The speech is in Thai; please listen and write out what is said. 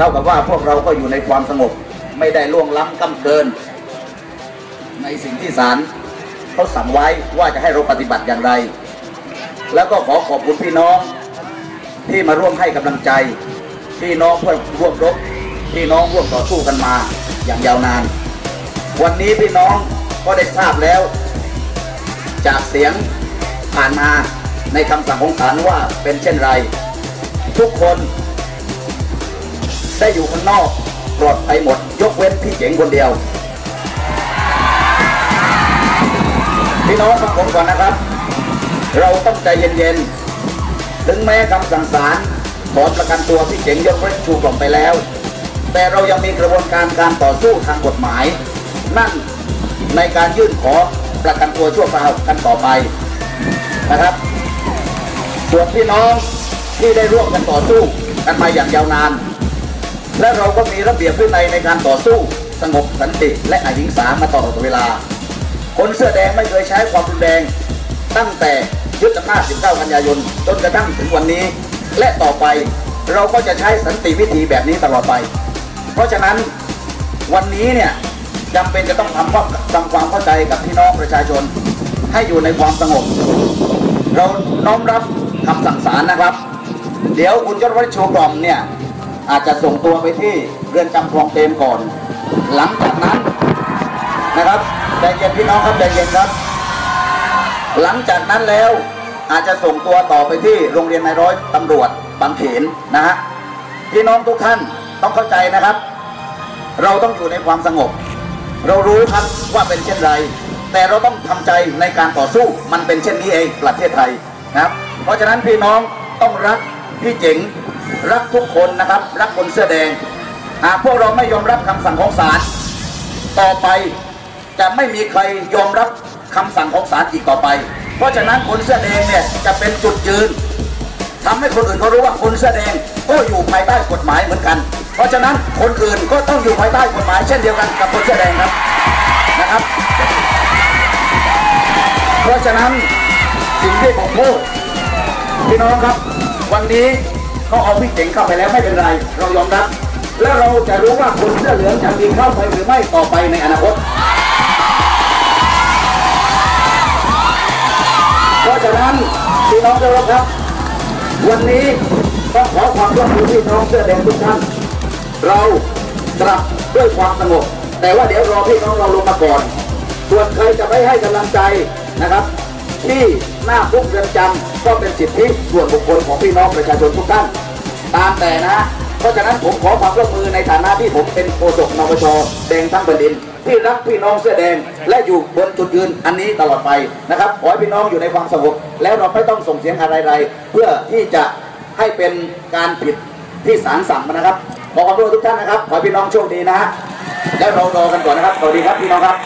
เท่ากับว่าพวกเราก็อยู่ในความสงบ ไม่ได้ล่วงล้ำก้ำเกิน ในสิ่งที่ศาลเขาสั่งไว้ว่าจะให้เราปฏิบัติอย่างไร แล้วก็ขอขอบคุณพี่น้องที่มาร่วมให้กำลังใจ พี่น้องเพื่อร่วมรบพี่น้องร่วมต่อสู้กันมาอย่างยาวนาน วันนี้พี่น้องก็ได้ทราบแล้ว จากเสียงผ่านมาในคำสั่งของศาลว่าเป็นเช่นไร ทุกคน ได้อยู่ข้างนอกปลอดภัยหมด ยกเว้นพี่เจ๋งคนเดียว พี่น้องฟังผมก่อนนะครับ เราต้องใจเย็นๆ ถึงแม้คำสั่งศาลถอนประกันตัวพี่เจ๋งยกเว้นชูกล่อมไปแล้ว แต่เรายังมีกระบวนการการต่อสู้ทางกฎหมาย นั่นในการยื่นขอประกันตัวชั่วคราวกันต่อไปนะครับ ส่วนพี่น้องที่ได้ร่วมกันต่อสู้กันมาอย่างยาวนาน และเราก็มีระเบียบวินัยในการต่อสู้ สงบสันติและอหิงสามาตลอดเวลา คนเสื้อแดงไม่เคยใช้ความรุนแรงตั้งแต่ยึดอำนาจ 19 กันยายน จนกระทั่งถึงวันนี้ และต่อไปเราก็จะใช้สันติวิธีแบบนี้ตลอดไป เพราะฉะนั้นวันนี้เนี่ยจำเป็นจะต้องทำความทำความเข้าใจกับพี่น้องประชาชน ให้อยู่ในความสงบ เราน้อมรับคำสั่งศาลนะครับ เดี๋ยวคุณยศวัชโชกรอมเนี่ย อาจจะส่งตัวไปที่เรือนจำคลองเตมก่อน หลังจากนั้นนะครับใจเย็นพี่น้องครับใจเย็นครับ หลังจากนั้นแล้วอาจจะส่งตัวต่อไปที่โรงเรียนนายร้อยตำรวจบางเขนนะฮะพี่น้องทุกท่านต้องเข้าใจนะครับ เราต้องอยู่ในความสงบ เรารู้ครับว่าเป็นเช่นไร แต่เราต้องทำใจในการต่อสู้มันเป็นเช่นนี้เองประเทศไทยนะครับ เพราะฉะนั้นพี่น้องต้องรักพี่เจ๋ง รักทุกคนนะครับ รักคนเสื้อแดง หากพวกเราไม่ยอมรับคำสั่งของศาลต่อไปจะไม่มีใครยอมรับคำสั่งของศาลอีกต่อไป เพราะฉะนั้นคนเสื้อแดงเนี่ยจะเป็นจุดยืนทำให้คนอื่นเขารู้ว่าคนเสื้อแดงก็อยู่ภายใต้กฎหมายเหมือนกัน เพราะฉะนั้นคนอื่นก็ต้องอยู่ภายใต้กฎหมาย เช่นเดียวกันกับคนเสื้อแดงครับนะครับ เพราะฉะนั้นสิ่งที่ผมพูดพี่น้องครับ วันนี้ เขาเอาพี่เจ๋งเข้าไปแล้วไม่เป็นไร เรายอมรับ แล้วเราจะรู้ว่าคนเสื้อเหลืองจะมีเข้าไปหรือไม่ต่อไปในอนาคต เพราะฉะนั้นพี่น้องเจ้าครับ วันนี้ต้องขอความร่วมมือพี่น้องเสื้อแดงทุกท่าน เราตรับด้วยความสงบแต่ว่าเดี๋ยวรอพี่น้องเราลงมาก่อนส่วนใครจะไม่ให้กำลังใจนะครับ ที่หน้าคุกเรือนจำก็เป็นสิทธิส่วนบุคคลของพี่น้องประชาชนทุกท่าน ตามแต่นะ เพราะฉะนั้นผมขอความร่วมมือในฐานะที่ผมเป็นโฆษกนปชแดงทั้งแผ่นดิน ที่รักพี่น้องเสื้อแดง และอยู่บนจุดยืนอันนี้ตลอดไปนะครับขอให้พี่น้องอยู่ในความสงบแล้วเราไม่ต้องส่งเสียงอะไรๆเพื่อที่จะให้เป็นการผิดที่ศาลสั่งนะครับขอความร่วมมือทุกท่านนะครับ ขอพี่น้องโชคดีนะฮะแล้วเรารอกันก่อนนะครับสวัสดีครับพี่น้องครับ